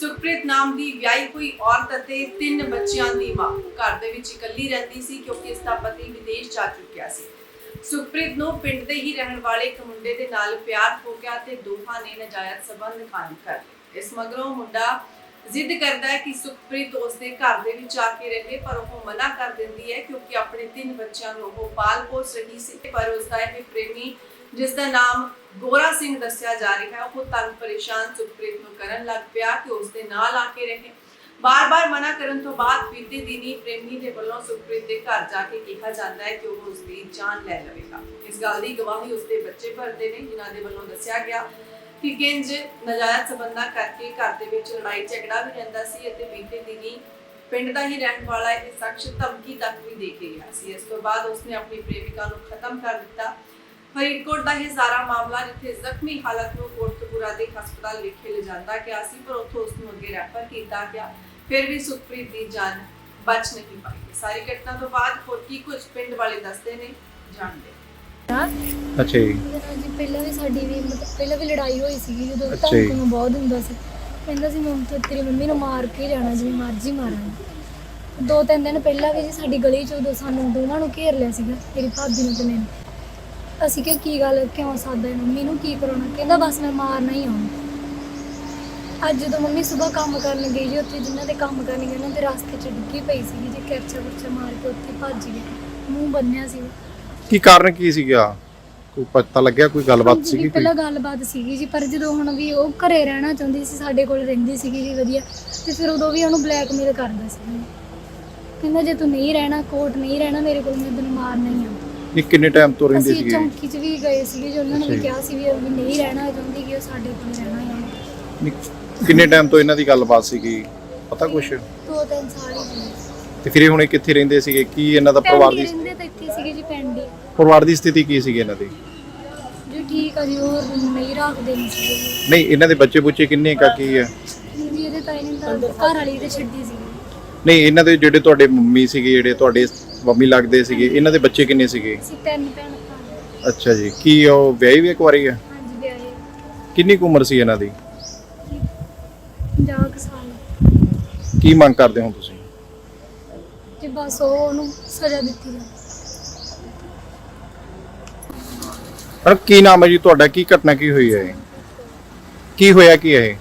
ਸੁਖਪ੍ਰੀਤ ਨਾਮ ਦੀ ਵਿਆਹੀ ਹੋਈ ਔਰਤ ਅਤੇ ਤਿੰਨ ਬੱਚਿਆਂ ਦੀ ਮਾਂ। ਘਰ ਦੇ ਵਿੱਚ ਇਕੱਲੀ ਰਹਿੰਦੀ ਸੀ ਕਿਉਂਕਿ ਇਸ ਦਾ ਪਤੀ ਵਿਦੇਸ਼ ਜਾ ਚੁੱਕਿਆ ਸੀ। ਸੁਖਪ੍ਰੀਤ ਨੂੰ ਪਿੰਡ ਦੇ ਹੀ ਰਹਿਣ ਵਾਲੇ ਇੱਕ ਮੁੰਡੇ ਦੇ ਨਾਲ ਪਿਆਰ ਹੋ ਗਿਆ ਤੇ ਦੋਹਾਂ ਨੇ ਨਜਾਇਜ਼ ਸਬੰਧ ਕਾਇਮ ਕਰ ਲਏ। ਇਸ ਮਗਰੋਂ ਮੁੰਡਾ ਜ਼ਿੱਦ ਕਰਦਾ ਹੈ ਕਿ ਸੁਖਪ੍ਰੀਤ ਉਸਦੇ ਘਰ ਦੇ ਵਿੱਚ ਆ ਕੇ ਰਹੇ, ਪਰ ਉਹ ਮਨਾ ਕਰ ਦਿੰਦੀ ਹੈ ਕਿਉਂਕਿ ਆਪਣੇ ਤਿੰਨ ਬੱਚਿਆਂ ਨੂੰ ਉਹ ਪਾਲ ਪੋਸ ਰਹੀ ਸੀ। ਪਰ ਉਸਦਾ ਇਹ ਪ੍ਰੇਮੀ, ਜਿਸ ਦਾ ਨਾਮ ਗੋਰਾ ਸਿੰਘ ਦੱਸਿਆ ਜਾ ਰਿਹਾ ਹੈ ਉਹ ਤੰਗ ਪਰੇਸ਼ਾਨ ਸੁਖਪ੍ਰੀਤ ਕਰਨ ਲੱਗ ਪਿਆ ਕਿ ਉਸਦੇ ਨਾਲ ਆ ਕੇ ਰਹੇ। ਬਾਰ-ਬਾਰ ਮਨਾ ਕਰਨ ਤੋਂ ਬਾਅਦ ਬੀਤੇ ਦਿਨੀ ਪ੍ਰੇਮੀ ਦੇ ਵੱਲੋਂ ਸੁਖਪ੍ਰੀਤ ਦੇ ਘਰ ਜਾ ਕੇ ਕਿਹਾ ਜਾਂਦਾ ਹੈ ਕਿ ਉਹ ਉਸਦੀ ਜਾਨ ਲੈ ਲਵੇਗਾ। ਇਸ ਗੱਲ ਦੀ ਗਵਾਹੀ ਉਸਦੇ ਬੱਚੇ ਭਰਦੇ ਨੇ, ਜਿਨ੍ਹਾਂ ਦੇ ਵੱਲੋਂ ਦੱਸਿਆ ਗਿਆ ਕਿ ਕਿੰਜ ਨਜਾਇਜ਼ ਸਬੰਧਾਂ ਕਰਕੇ ਘਰ ਦੇ ਵਿੱਚ ਲੜਾਈ ਝਗੜਾ ਵੀ ਰਹਿੰਦਾ ਸੀ ਅਤੇ ਬੀਤੇ ਦਿਨੀ ਪਿੰਡ ਦਾ ਹੀ ਰਹਿਣ ਵਾਲਾ ਇਹ ਸ਼ਖਸ ਧਮਕੀ ਤੱਕ ਵੀ ਦੇ ਕੇ ਗਿਆ ਸੀ। ਇਸ ਤੋਂ ਬਾਅਦ ਉਸਨੇ ਆਪਣੀ ਪ੍ਰੇਮਿਕਾ ਨੂੰ ਖਤਮ ਕਰ ਦਿੱਤਾ। ਫਰੀਦਕੋਟ ਦਾ ਇਹ ਸਾਰਾ ਮਾਮਲਾ ਜਿੱਥੇ ਜ਼ਖਮੀ ਹਾਲਤ ਨੂੰ ਕੋਟਕਪੂਰਾ ਦੇ ਹਸਪਤਾਲ ਵਿਖੇ ਲਿਜਾਂਦਾ ਗਿਆ ਸੀ ਪਰ ਉੱਥੋਂ ਉਸ ਨੂੰ ਅੱਗੇ ਰੈਫਰ ਕੀਤਾ ਗਿਆ। ਫਿਰ ਵੀ ਸੁਖਪ੍ਰੀਤ ਦੀ ਜਾਨ ਬਚ ਨਹੀਂ ਪਾਈ। ਸਾਰੀ ਘਟਨਾ ਤੋਂ ਬਾਅਦ ਹੋਰ ਕੀ ਕੁਝ ਪਿੰਡ ਵਾਲੇ ਦੱਸਦੇ ਨੇ ਜਾਣਦੇ ਹਾਂ। ਅੱਛਾ ਜੀ। ਜਦੋਂ ਜੀ ਪਹਿਲਾਂ ਵੀ ਸਾਡੀ ਵੀ ਮਤਲਬ ਪਹਿਲਾਂ ਵੀ ਲੜਾਈ ਹੋਈ ਸੀਗੀ ਜਦੋਂ ਅੱਛਾ ਜੀ। ਧਮਕ ਨੂੰ ਬਹੁਤ ਹੁੰਦਾ ਸੀ। ਕਹਿੰਦਾ ਸੀ ਮੰਮ ਤੇ ਤੇਰੀ ਮੰਮੀ ਨੂੰ ਮਾਰ ਕੇ ਜਾਣਾ ਜਿਵੇਂ ਮਰਜ਼ੀ ਮਾਰਾਂਗੇ। ਦੋ ਤਿੰਨ ਦਿਨ ਪਹਿਲਾਂ ਵੀ ਜੀ ਸਾਡੀ ਗਲੀ ਚ ਉਦੋਂ ਸਾਨੂੰ ਦੋਵਾਂ ਨੂੰ ਘੇਰ ਲਿਆ ਸੀਗਾ ਤੇਰੀ ਭਾਬੀ ਨੂੰ ਤੇ ਮੈਨੂੰ। ਅਸੀਂ ਕਿਹਾ ਕੀ ਗੱਲ ਕਿਉਂ ਸਾਦਾ ਮੰਮੀ ਨੂੰ ਕੀ ਕਰਾਉਣਾ? ਕਹਿੰਦਾ ਬਸ ਮੈਂ ਮਾਰਨਾ ਹੀ ਆਉਂ ਅੱਜ ਜਦੋਂ ਮੰਮੀ ਸਵੇਰ ਕੰਮ ਕਰਨ ਗਈ ਜੀ ਉੱਥੇ ਜਿਨ੍ਹਾਂ ਦੇ ਕੰਮ ਕਰਨ ਗਏ ਉਹਨਾਂ ਦੇ ਰਸਤੇ 'ਚ ਡਿੱਗੀ ਪਈ ਸੀਗੀ ਜੀ ਕੈਰਚਾ ਕੁਰਚਾ ਮਾਰ ਕੇ ਉੱਥੇ ਭੱਜ ਗਏ। ਮੂੰਹ ਬੰਨਿਆ ਸੀ ਕੀ ਕਾਰਨ ਕੀ ਸੀਗਾ? ਕੋਈ ਪਤਾ ਲੱਗਿਆ ਕੋਈ ਗੱਲਬਾਤ ਸੀਗੀ ਕੋਈ? ਪਹਿਲਾਂ ਗੱਲਬਾਤ ਸੀਗੀ ਜੀ ਪਰ ਜਦੋਂ ਹੁਣ ਵੀ ਉਹ ਘਰੇ ਰਹਿਣਾ ਚਾਹੁੰਦੀ ਸੀ ਸਾਡੇ ਕੋਲ ਰਹਿੰਦੀ ਸੀਗੀ ਜੀ ਵਧੀਆ। ਤੇ ਫਿਰ ਉਦੋਂ ਵੀ ਉਹਨੂੰ ਬਲੈਕਮੇਲ ਕਰਦਾ ਸੀ। ਕਹਿੰਦਾ ਜੇ ਤੂੰ ਨਹੀਂ ਰਹਿਣਾ ਕੋਰਟ ਨਹੀਂ ਰਹਿਣਾ ਮੇਰੇ ਕੋਲ ਮੈਂ ਤੈਨੂੰ ਮਾਰਨਾ ਹੀ ਆ ਨਹੀਂ ਕਿੰਨੇ ਟਾਈਮ ਤੋਂ ਰਹਿੰਦੇ ਅਸੀਂ ਸੀਗੇ ਚੌਂਕੀ 'ਚ ਵੀ ਗਏ ਸੀਗੇ ਜੀ ਉਹਨਾਂ ਨੇ ਵੀ। ਕਿਹਾ ਸੀ ਵੀ ਵੀ ਨਹੀਂ ਰਹਿਣਾ ਚਾਹੁੰਦੀ ਕਿ ਉਹ ਸਾਡੇ ਕੋਲ ਰਹਿਣਾ ਹੀ ਨਹੀਂ, ਕਿੰਨੇ ਟਾਈਮ ਤੋਂ ਇਹਨਾਂ ਦੀ ਗੱਲਬਾਤ ਸੀਗੀ? ਪਤਾ ਕੁਛ? ਦੋ ਤਿੰਨ ਸਾਲ ਹੀ ਸੀ ਤੇ ਫਿਰ ਇਹ ਹੁਣ ਇਹ ਕਿੱਥੇ ਰਹਿੰਦੇ ਸੀਗੇ? ਕੀ ਇਹਨਾਂ ਦਾ ਪਰਿਵਾਰ ਦੀ ਰਹਿੰਦੇ ਤਾਂ ਇੱਥੇ ਸੀਗੇ ਜੀ ਪਿੰਡ ਪਰਿਵਾਰ ਦੀ ਸਥਿਤੀ ਕੀ ਸੀਗੀ ਇਹਨਾਂ ਦੀ? ਜੀ ਠੀਕ ਆ ਜੀ ਉਹ ਨਹੀਂ ਰੱਖਦੇ ਨਹੀਂ ਸੀਗੇ। ਨਹੀਂ ਇਹਨਾਂ ਦੇ ਬੱਚੇ ਬੁੱਚੇ ਕਿੰਨੇ ਕਾ ਕੀ ਹੈ ਜੀ ਇਹਦੇ ਤਾਂ ਇਹਨੇ ਤਾਂ ਘਰ ਵਾਲੀ ਤੇ ਛੱਡੀ ਸੀ ਨਹੀਂ ਇਹਨਾਂ ਦੇ ਜਿਹੜੇ ਤੁਹਾਡੇ ਮੰਮੀ ਸੀਗੇ ਜਿਹੜੇ ਤੁਹਾਡੇ ਮੰਮੀ ਲੱਗਦੇ ਸੀਗੇ ਇਹਨਾਂ ਦੇ ਬੱਚੇ ਕਿੰਨੇ ਸੀਗੇ? ਅਸੀਂ ਤਿੰਨ ਭੈਣ ਭਰਾ। ਅੱਛਾ ਜੀ ਕੀ ਉਹ ਵਿਆਹੀ ਵੀ ਇੱਕ ਵਾਰੀ ਹੈ ਹਾਂਜੀ ਵਿਆਹੇ। ਕਿੰਨੀ ਕੁ ਉਮਰ ਸੀ ਇਹਨਾਂ ਦੀ? 50 ਕੁ ਸਾਲ। ਕੀ ਮੰਗ ਕਰਦੇ ਹੋ ਤੁਸੀਂ? ਤੇ ਬਸ ਉਹ ਉਹਨੂੰ ਸਜ਼ਾ ਦਿੱਤੀ ਜਾਵੇ। ਪਰ ਕੀ ਨਾਮ ਹੈ ਜੀ ਤੁਹਾਡਾ? ਕੀ ਘਟਨਾ ਕੀ ਹੋਈ ਹੈ ਇਹ? ਕੀ ਹੋਇਆ ਕੀ ਹੈ ਇਹ?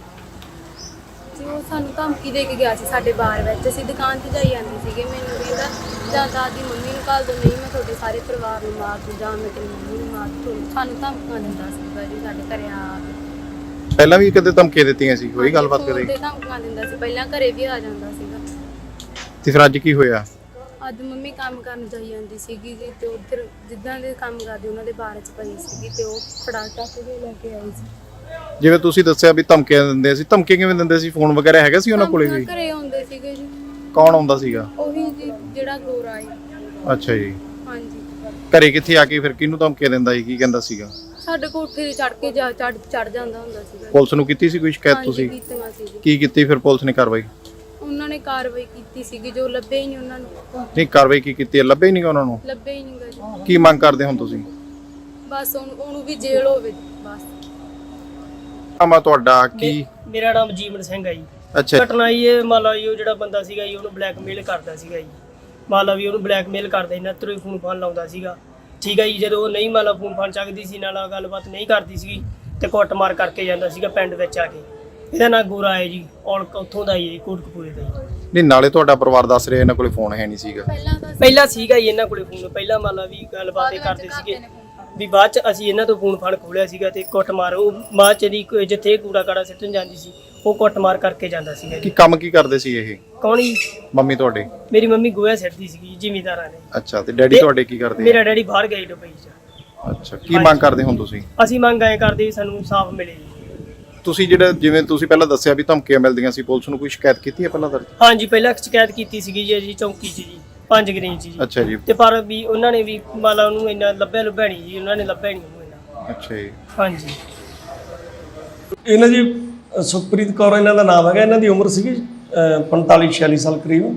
ਸਾਨੂੰ ਧਮਕੀ ਦੇ ਕੇ ਗਿਆ ਸੀ ਸਾਡੇ ਬਾਰ ਵਿੱਚ। ਅਸੀਂ ਦੁਕਾਨ ਤੇ ਜਾਈ ਜਾਂਦੇ ਸੀਗੇ। ਮੈਨੂੰ ਕਹਿੰਦਾ ਜਾਂ ਤਾਂ ਦੀ ਮੰਮੀ ਨੂੰ ਘੱਲ ਦੋ। ਨਹੀਂ ਮੈਂ ਤੁਹਾਡੇ ਸਾਰੇ ਪਰਿਵਾਰ ਨੂੰ ਮਾਰ ਦੂੰ। ਜਾਂ ਮੈਂ ਤੇਰੀ ਮੰਮੀ ਨੂੰ ਮਾਰ ਦੂੰ। ਸਾਨੂੰ ਧਮਕੀਆਂ ਦਿੰਦਾ ਸੀਗਾ ਜੀ ਸਾਡੇ ਘਰੇ ਆ ਕੇ। ਪਹਿਲਾਂ ਵੀ ਕਦੇ ਧਮਕੀਆਂ ਦਿੱਤੀਆਂ ਸੀ? ਹੋਈ ਗੱਲਬਾਤ ਫੋਨ ਕਦੇ? ਤੇ ਧਮਕੀਆਂ ਦਿੰਦਾ ਸੀ। ਪਹਿਲਾਂ ਘਰੇ ਵੀ ਆ ਜਾਂਦਾ ਸੀਗਾ। ਤੇ ਫਿਰ ਅੱਜ ਕੀ ਹੋਇਆ? ਅੱਜ ਮੰਮੀ ਕੰਮ ਕਰਨ ਜਾਈ ਜਾਂਦੀ ਸੀਗੀ ਜੀ ਤੇ ਉੱਧਰ ਜਿੱਦਾਂ ਦੇ ਕੰਮ ਕਰਦੇ ਉਹਨਾਂ ਦੇ ਬਾਰੇ ਚ ਪਈ ਸੀਗੀ ਤੇ ਉਹ ਫੜਾ ਕੇ ਲੈ ਕੇ ਆਈ ਸੀ। ਜਿਵੇਂ ਤੁਸੀਂ ਦੱਸਿਆ ਵੀ ਧਮਕੀਆਂ ਦਿੰਦੇ ਸੀ। ਧਮਕੀਆਂ ਕਿਵੇਂ ਦਿੰਦੇ ਸੀ? ਫੋਨ ਵਗੈਰਾ ਹੈਗਾ ਸੀ ਉਹਨਾਂ ਕੋਲੇ ਵੀ? ਘਰੇ ਆਉਂਦੇ ਸੀਗੇ ਜੀ। ਕੌਣ ਆਉਂਦਾ ਸੀਗਾ? ਉਹੀ ਜੀ ਜਿਹੜਾ ਗੋਰਾ ਹੈ ਅੱਛਾ ਜੀ। ਹਾਂਜੀ। ਘਰੇ ਕਿੱਥੇ ਆ ਕੇ ਫਿਰ ਕਿਹਨੂੰ ਧਮਕੀਆਂ ਦਿੰਦਾ ਸੀ? ਕੀ ਕਹਿੰਦਾ ਸੀਗਾ? ਸਾਡੇ ਕੋਠੇ ਤੇ ਚੜ ਕੇ ਜਾ ਚੜ ਚੜ ਜਾਂਦਾ ਹੁੰਦਾ ਸੀਗਾ ਪੁਲਿਸ ਨੂੰ ਕੀਤੀ ਸੀ ਕੋਈ ਸ਼ਿਕਾਇਤ ਹਾਂਜੀ, ਤੁਸੀਂ? ਕੀਤੀਆਂ ਸੀ ਜੀ। ਕੀ ਕੀਤੀ ਫਿਰ ਪੁਲਿਸ ਨੇ ਕਾਰਵਾਈ? ਉਹਨਾਂ ਨੇ ਕਾਰਵਾਈ ਕੀਤੀ ਸੀਗੀ ਜੋ ਲੱਭੇ ਹੀ ਨਹੀਂ ਉਹਨਾਂ ਨੂੰ। ਨਹੀਂ ਕਾਰਵਾਈ ਕੀ ਕੀਤੀ ਹੈ? ਲੱਭੇ ਹੀ ਨਹੀਂ ਉਹਨਾਂ ਨੂੰ? ਲੱਭੇ ਹੀ ਨਹੀਂ ਗਏ ਕੀ ਮੰਗ ਕਰਦੇ ਹੋ ਤੁਸੀਂ? ਬਸ ਉਹਨੂੰ ਉਹਨੂੰ ਵੀ ਜੇਲ੍ਹ ਹੋਵੇ ਬਸ। ਆਮਾ ਤੁਹਾਡਾ? ਕੀ? ਮੇਰਾ ਨਾਮ ਜੀਵਨ ਸਿੰਘ ਹੈ ਜੀ। ਅੱਛਾ ਘਟਨਾ ਜੀ ਇਹ ਮੰਨ ਲਓ ਜੀ ਉਹ ਜਿਹੜਾ ਬੰਦਾ ਸੀਗਾ ਜੀ ਉਹਨੂੰ ਬਲੈਕਮੇਲ ਕਰਦਾ ਸੀਗਾ ਜੀ। ਮੰਨ ਲਓ ਵੀ ਉਹਨੂੰ ਬਲੈਕਮੇਲ ਕਰਦਾ ਇਹਨਾਂ ਤਰ੍ਹਾਂ ਫੋਨ ਫਾਨ ਲਾਉਂਦਾ ਸੀਗਾ। ਠੀਕ ਹੈ ਜੀ ਜਦੋਂ ਉਹ ਨਹੀਂ ਮੰਨ ਲਓ ਫੋਨ ਫਾਨ ਚੱਕਦੀ ਸੀ ਨਾਲ ਗੱਲਬਾਤ ਨਹੀਂ ਕਰਦੀ ਸੀਗੀ ਤੇ ਕੁੱਟਮਾਰ ਕਰਕੇ ਜਾਂਦਾ ਸੀਗਾ ਪਿੰਡ ਵਿੱਚ ਆ ਕੇ। ਇਹਦਾ ਨਾਂ ਗੋਰਾ ਹੈ ਜੀ ਔਰ ਉੱਥੋਂ ਦਾ ਹੀ ਹੈ ਜੀ, ਕੋਟਕਪੂਰੇ ਦਾ ਜੀ। ਨਹੀਂ ਨਾਲੇ ਤੁਹਾਡਾ ਪਰਿਵਾਰ ਦੱਸ ਰਿਹਾ ਇਹਨਾਂ ਕੋਲੇ ਫੋਨ ਹੈ ਨਹੀਂ ਸੀਗਾ। ਪਹਿਲਾਂ ਤਾਂ ਪਹਿਲਾਂ ਸੀਗਾ ਜੀ ਇਹਨਾਂ ਕੋਲੇ ਫੋਨ। ਪਹਿਲਾਂ ਮੰਨ ਲਓ ਵੀ ਗੱਲਬਾਤ ਇਹ ਕਰਦੇ ਸੀਗੇ। ਵੀ ਬਾਅਦ ਚ ਅਸੀਂ ਇਹਨਾਂ ਤੋਂ ਫੋਨ ਫਾਨ ਖੋਲਿਆ ਸੀਗਾ ਤੇ ਕੁੱਟਮਾਰ ਉਹ ਬਾਅਦ ਚ ਦੀ ਕੋਈ ਜਿੱਥੇ ਕੂੜਾ ਕਾੜਾ ਸਿੱਟਣ ਜਾਂਦੀ ਸੀ ਉਹ ਕੁੱਟਮਾਰ ਕਰਕੇ ਜਾਂਦਾ ਸੀਗਾ ਕੀ ਜੀ ਕੰਮ ਕੀ ਕਰਦੇ ਸੀ ਇਹ? ਕੌਣ ਜੀ? ਮੰਮੀ ਤੁਹਾਡੇ? ਮੇਰੀ ਮੰਮੀ ਗੋਇਆ ਸਿੱਟਦੀ ਸੀਗੀ ਜ਼ਿਮੀਦਾਰਾਂ ਨੇ। ਅੱਛਾ ਤੇ ਡੈਡੀ ਤੇ ਤੁਹਾਡੇ ਕੀ ਕਰਦੇ? ਮੇਰਾ ਡੈਡੀ ਬਾਹਰ ਗਿਆ ਜੀ ਦੁਬਈ 'ਚ। ਅੱਛਾ ਕੀ ਮੰਗ ਕਰਦੇ ਹੋ ਤੁਸੀਂ? ਅਸੀਂ ਮੰਗ ਐ ਕਰਦੇ ਵੀ ਸਾਨੂੰ ਇਨਸਾਫ ਮਿਲੇ ਜੀ। ਤੁਸੀਂ ਜਿਹੜਾ ਜਿਵੇਂ ਤੁਸੀਂ ਪਹਿਲਾਂ ਦੱਸਿਆ ਵੀ ਧਮਕੀਆਂ ਮਿਲਦੀਆਂ ਸੀ ਪੁਲਿਸ ਨੂੰ ਕੋਈ ਸ਼ਿਕਾਇਤ ਕੀਤੀ ਹੈ ਪਹਿਲਾਂ ਦਰਜ? ਹਾਂਜੀ ਪਹਿਲਾਂ ਸ਼ਿਕਾਇਤ ਕੀਤੀ ਸੀਗੀ ਜੀ ਅਸੀਂ ਚੌਂਕੀ 'ਚ ਜੀ। ਪੰਜ ਗ੍ਰੀਨ 'ਚ ਜੀ। ਅੱਛਾ ਜੀ। ਤੇ ਪਰ ਵੀ ਉਹਨਾਂ ਨੇ ਵੀ ਮਾਲਾ ਉਹਨੂੰ ਇੰਨਾ ਲੱਭਿਆ ਲੱਭਿਆ ਨਹੀਂ ਜੀ ਉਹਨਾਂ ਨੇ ਲੱਭਿਆ ਨਹੀਂ ਉਹਨੂੰ ਇੰਨਾ। ਅੱਛਾ ਜੀ। ਹਾਂਜੀ। ਇਹਨਾਂ ਜੀ ਸੁਖਪ੍ਰੀਤ ਕੌਰ ਇਹਨਾਂ ਦਾ ਨਾਮ ਹੈਗਾ ਇਹਨਾਂ ਦੀ ਉਮਰ ਸੀਗੀ 45 46 ਸਾਲ ਕਰੀਬ।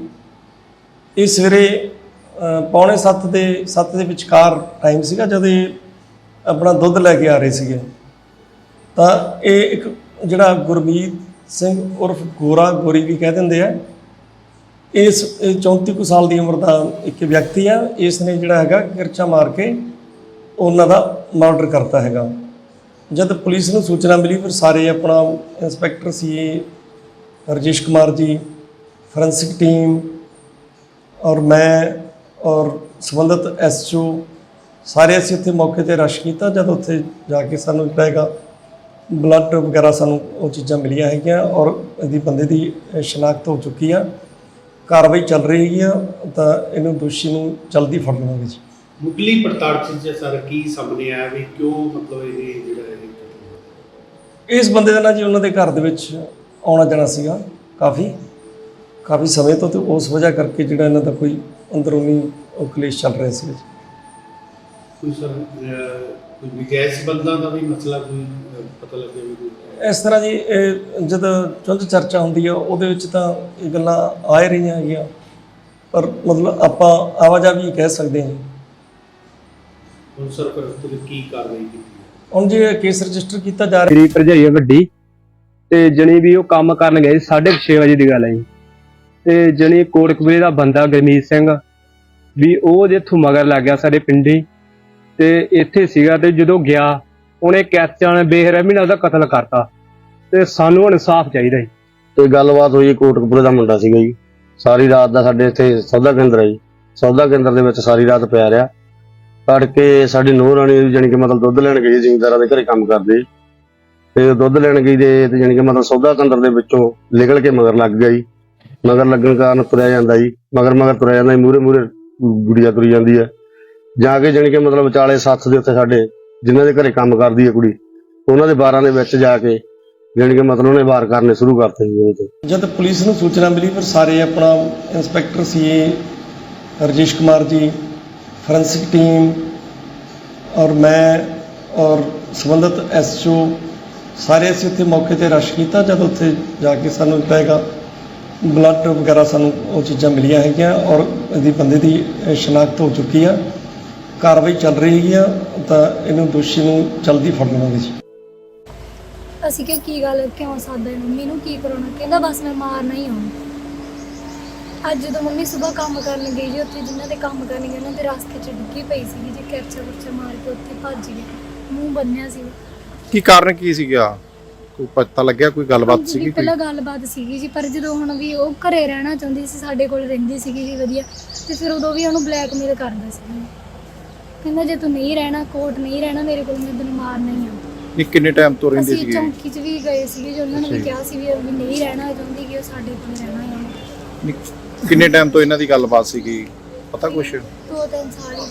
ਇਹ ਸਵੇਰੇ ਪੌਣੇ 7 ਦੇ 7 ਦੇ ਵਿਚਕਾਰ ਟਾਈਮ ਸੀਗਾ ਜਦ ਇਹ ਆਪਣਾ ਦੁੱਧ ਲੈ ਕੇ ਆ ਰਹੇ ਸੀਗੇ। ਤਾਂ ਇਹ ਇੱਕ ਜਿਹੜਾ ਗੁਰਮੀਤ ਸਿੰਘ ਉਰਫ ਗੋਰਾ ਗੋਰੀ ਵੀ ਕਹਿ ਦਿੰਦੇ ਆ ਇਸ, ਇਹ 34 ਕੁ ਸਾਲ ਦੀ ਉਮਰ ਦਾ ਇੱਕ ਵਿਅਕਤੀ ਆ। ਇਸ ਨੇ ਜਿਹੜਾ ਹੈਗਾ ਕਿਰਚਾ ਮਾਰ ਕੇ ਉਹਨਾਂ ਦਾ ਮਰਡਰ ਕਰਤਾ ਹੈਗਾ। ਜਦ ਪੁਲਿਸ ਨੂੰ ਸੂਚਨਾ ਮਿਲੀ, ਫਿਰ ਸਾਰੇ ਆਪਣਾ ਇੰਸਪੈਕਟਰ ਸੀ, ਰਜੇਸ਼ ਕੁਮਾਰ ਜੀ, ਫੋਰੈਂਸਿਕ ਟੀਮ ਔਰ ਮੈਂ ਔਰ ਸੰਬੰਧਿਤ ਐਸਓ ਸਾਰੇ ਅਸੀਂ ਉੱਥੇ ਮੌਕੇ ਤੇ ਰਸ਼ ਕੀਤਾ। ਜਦ ਉੱਥੇ ਜਾ ਕੇ ਸਾਨੂੰ ਜਿਹੜਾ ਹੈਗਾ ਬਲੱਡ ਵਗੈਰਾ ਸਾਨੂੰ ਉਹ ਚੀਜ਼ਾਂ ਮਿਲੀਆਂ ਹੈਗੀਆਂ ਔਰ ਇਹਦੀ ਬੰਦੇ ਦੀ ਸ਼ਨਾਖਤ ਹੋ ਚੁੱਕੀ ਆ। ਕਾਰਵਾਈ ਚੱਲ ਰਹੀ ਆ ਤਾਂ ਇਹਨੂੰ ਦੋਸ਼ੀ ਨੂੰ ਜਲਦੀ ਫੜ ਲਵਾਂਗੇ ਜੀ। ਮੁੱਢਲੀ ਪੜਤਾਲ ਚ ਸਰ ਕੀ ਸਾਹਮਣੇ ਆਇਆ ਵੀ ਕਿਉਂ ਮਤਲਬ ਇਹ ਜਿਹੜਾ ਇਹ? ਇਸ ਬੰਦੇ ਦਾ ਨਾ ਜੀ ਉਹਨਾਂ ਦੇ ਘਰ ਦੇ ਵਿੱਚ ਆਉਣਾ ਜਾਣਾ ਸੀਗਾ ਕਾਫੀ। ਕਾਫੀ ਸਮੇਂ ਤੋਂ ਤੇ ਉਸ ਵਜ੍ਹਾ ਕਰਕੇ ਜਿਹੜਾ ਇਹਨਾਂ ਦਾ ਕੋਈ ਅੰਦਰੂਨੀ ਕਲੇਸ਼ ਚੱਲ ਰਿਹਾ ਸੀ ਜੀ। ਕੋਈ ਸਰ ਕੋਈ ਵਿਗੈਸ ਬੰਦਾ ਦਾ ਵੀ ਮਸਲਾ ਕੋਈ ਪਤਾ ਲੱਗਿਆ ਵੀ ਕੋਈ? ਇਸ ਤਰ੍ਹਾਂ ਜੀ ਇਹ ਜਦ ਚੁੰਝ ਚਰਚਾ ਹੁੰਦੀ ਆ ਉਹਦੇ ਵਿੱਚ ਤਾਂ ਇਹ ਗੱਲਾਂ ਆ ਹੀ ਰਹੀਆਂ ਹੈਗੀਆਂ। ਪਰ ਮਤਲਬ ਆਪਾਂ ਆਵਾਜਾਈ ਕਹਿ ਸਕਦੇ ਹਾਂ। ਹੁਣ ਸਰ ਫਿਰ ਤੁਸੀਂ ਕੀ ਕਾਰਵਾਈ ਕੀਤੀ? ਹੁਣ ਜੀ ਇਹ ਕੇਸ ਰਜਿਸਟਰ ਕੀਤਾ ਜਾ ਰਿਹਾ। ਮੇਰੀ ਭਰਜਾਈ ਆ ਵੱਡੀ ਤੇ ਜਣੀ ਵੀ ਉਹ ਕੰਮ ਕਰਨ ਗਏ 6:30 ਵਜੇ ਦੀ ਗੱਲ ਹੈ ਜੀ। ਤੇ ਜਣੀ ਕੋਟਕਪੂਰੇ ਦਾ ਬੰਦਾ ਗਰਮੀਤ ਸਿੰਘ ਵੀ ਉਹ ਜਿੱਥੋਂ ਮਗਰ ਲੱਗ ਗਿਆ ਸਾਡੇ ਪਿੰਡੀ ਤੇ ਇੱਥੇ ਸੀਗਾ ਤੇ ਜਦੋਂ ਗਿਆ ਉਹਨੇ ਕੈਚਾਂ ਨੇ ਬੇਰਹਿਮੀ ਨਾਲ ਉਹਦਾ ਕਤਲ ਕਰਤਾ ਤੇ ਸਾਨੂੰ ਇਨਸਾਫ ਚਾਹੀਦਾ ਜੀ। ਤੇ ਗੱਲਬਾਤ ਹੋਈ ਕੋਟਕਪੂਰੇ ਦਾ ਮੁੰਡਾ ਸੀਗਾ ਜੀ। ਸਾਰੀ ਰਾਤ ਦਾ ਸਾਡੇ ਇੱਥੇ ਸੌਦਾ ਕੇਂਦਰ ਹੈ ਜੀ। ਸੌਦਾ ਕੇਂਦਰ ਦੇ ਵਿੱਚ ਸਾਰੀ ਰਾਤ ਪਿਆ ਰਿਹਾ। ਤੜਕੇ ਸਾਡੀ ਨੂੰਹ ਰਾਣੀ ਜਾਣੀ ਕਿ ਮਤਲਬ ਦੁੱਧ ਲੈਣ ਗਈ, ਜ਼ਿਮੀਂਦਾਰਾਂ ਦੇ ਘਰੇ ਕੰਮ ਕਰਦੇ। ਤੇ ਦੁੱਧ ਲੈਣ ਗਈ ਦੇ ਤੇ ਜਾਣੀ ਕਿ ਮਤਲਬ ਸੌਦਾ ਕੇਂਦਰ ਦੇ ਵਿੱਚੋਂ ਨਿਕਲ ਕੇ ਮਗਰ ਲੱਗ ਗਿਆ ਜੀ। ਮਗਰ ਲੱਗਣ ਕਾਰਨ ਤੁਰਿਆ ਜਾਂਦਾ ਜੀ। ਮਗਰ ਮਗਰ ਤੁਰਿਆ ਜਾਂਦਾ ਜੀ। ਮੂਰੇ ਮੂਰੇ ਗੁੜੀਆ ਤੁਰੀ ਜਾਂਦੀ ਹੈ। ਜਾ ਕੇ ਜਾਣੀ ਕਿ ਮਤਲਬ ਵਿਚਾਲੇ ਸੱਥ ਦੇ ਉੱਤੇ ਸਾਡੇ ਜਿਨ੍ਹਾਂ ਦੇ ਘਰੇ ਕੰਮ ਕਰਦੀ ਹੈ ਕੁੜੀ, ਉਹਨਾਂ ਦੇ ਬਾਰਾਂ ਦੇ ਵਿੱਚ ਜਾ ਕੇ ਜਾਣੀ ਕਿ ਮਤਲਬ ਉਹਨੇ ਵਾਰ ਕਰਨੇ ਸ਼ੁਰੂ ਕਰਤੇ ਜੀ ਉਹਦੇ ਤੇ। ਜਦ ਪੁਲਿਸ ਨੂੰ ਸੂਚਨਾ ਮਿਲੀ, ਫਿਰ ਸਾਰੇ ਆਪਣਾ ਇੰਸਪੈਕਟਰ ਸੀ ਰਜੇਸ਼ ਕੁਮਾਰ ਜੀ, ਫੋਰੈਂਸਿਕ ਟੀਮ ਔਰ ਮੈਂ ਔਰ ਸੰਬੰਧਿਤ ਐਸਓ ਸਾਰੇ ਅਸੀਂ ਉੱਥੇ ਮੌਕੇ ਤੇ ਰਸ਼ ਕੀਤਾ, ਜਦ ਉੱਥੇ ਜਾ ਕੇ ਸਾਨੂੰ ਜਿਹੜਾ ਹੈਗਾ, ਬਲੱਡ ਵਗੈਰਾ ਸਾਨੂੰ ਉਹ ਚੀਜ਼ਾਂ ਮਿਲੀਆਂ ਹੈਗੀਆਂ ਔਰ ਇਹਦੀ ਬੰਦੇ ਦੀ ਸ਼ਨਾਖਤ ਹੋ ਚੁੱਕੀ ਆ। ਕਾਰਵਾਈ ਚੱਲ ਰਹੀ ਹੈਗੀ ਆ ਤਾਂ ਇਹਨੂੰ ਦੋਸ਼ੀ ਨੂੰ ਜਲਦੀ ਫੜ ਲਵਾਂਗੇ ਜੀ। ਅਸੀਂ ਕਿਹਾ ਕੀ ਗੱਲ ਕਿਉਂ ਸਾਦਾ ਮੰਮੀ ਨੂੰ ਕੀ ਕਰਾਉਣਾ ਕਹਿੰਦਾ ਬਸ ਮੈਂ ਮਾਰਨਾ ਹੀ ਆਉਂ ਅੱਜ ਜਦੋਂ ਮੰਮੀ ਸਵੇਰ ਕੰਮ ਕਰਨ ਗਈ ਜੀ ਉੱਥੇ ਜਿਨ੍ਹਾਂ ਦੇ ਕੰਮ ਕਰਨ ਗਏ ਉਹਨਾਂ ਦੇ ਰਸਤੇ 'ਚ ਡਿੱਗੀ ਪਈ ਸੀ ਜੀ ਕੈਰਚਾ ਕੁਰਚਾ ਮਾਰ ਕੇ ਉੱਥੇ ਭੱਜ ਗਏ। ਮੂੰਹ ਬੰਨਿਆ ਸੀ। ਕੀ ਕਾਰਨ ਕੀ ਸੀਗਾ? ਕੋਈ ਪਤਾ ਲੱਗਿਆ ਕੋਈ ਗੱਲਬਾਤ ਸੀਗੀ ਕੋਈ? ਪਹਿਲਾਂ ਗੱਲਬਾਤ ਸੀਗੀ ਜੀ ਪਰ ਜਦੋਂ ਹੁਣ ਵੀ ਉਹ ਘਰੇ ਰਹਿਣਾ ਚਾਹੁੰਦੀ ਸੀ ਸਾਡੇ ਕੋਲ ਰਹਿੰਦੀ ਸੀਗੀ ਜੀ ਵਧੀਆ। ਤੇ ਫਿਰ ਉਦੋਂ ਵੀ ਉਹਨੂੰ ਬਲੈਕਮੇਲ ਕਰਦਾ ਸੀ। ਕਹਿੰਦਾ ਜੇ ਤੂੰ ਨਹੀਂ ਰਹਿਣਾ ਕੋਰਟ ਨਹੀਂ ਰਹਿਣਾ ਮੇਰੇ ਕੋਲ ਮੈਂ ਤੈਨੂੰ ਮਾਰਨਾ ਹੀ। ਆ ਨਹੀਂ ਕਿੰਨੇ ਟਾਈਮ ਤੋਂ ਰਹਿੰਦੀ ਅਸੀਂ ਸੀਗੀ? ਚੌਂਕੀ 'ਚ ਵੀ ਗਏ ਸੀਗੇ ਜੀ ਉਹਨਾਂ ਨੇ ਵੀ। ਕਿਹਾ ਸੀ ਵੀ ਵੀ ਨਹੀਂ ਰਹਿਣਾ ਚਾਹੁੰਦੀ ਕਿ ਉਹ ਸਾਡੇ ਕੋਲ ਰਹਿਣਾ ਹੈ ਨਹੀਂ, ਕਿੰਨੇ ਟਾਈਮ ਤੋਂ ਇਹਨਾਂ ਦੀ ਗੱਲਬਾਤ ਸੀਗੀ? ਪਤਾ ਕੁਛ? ਦੋ ਤਿੰਨ ਸਾਲ ਹੀ।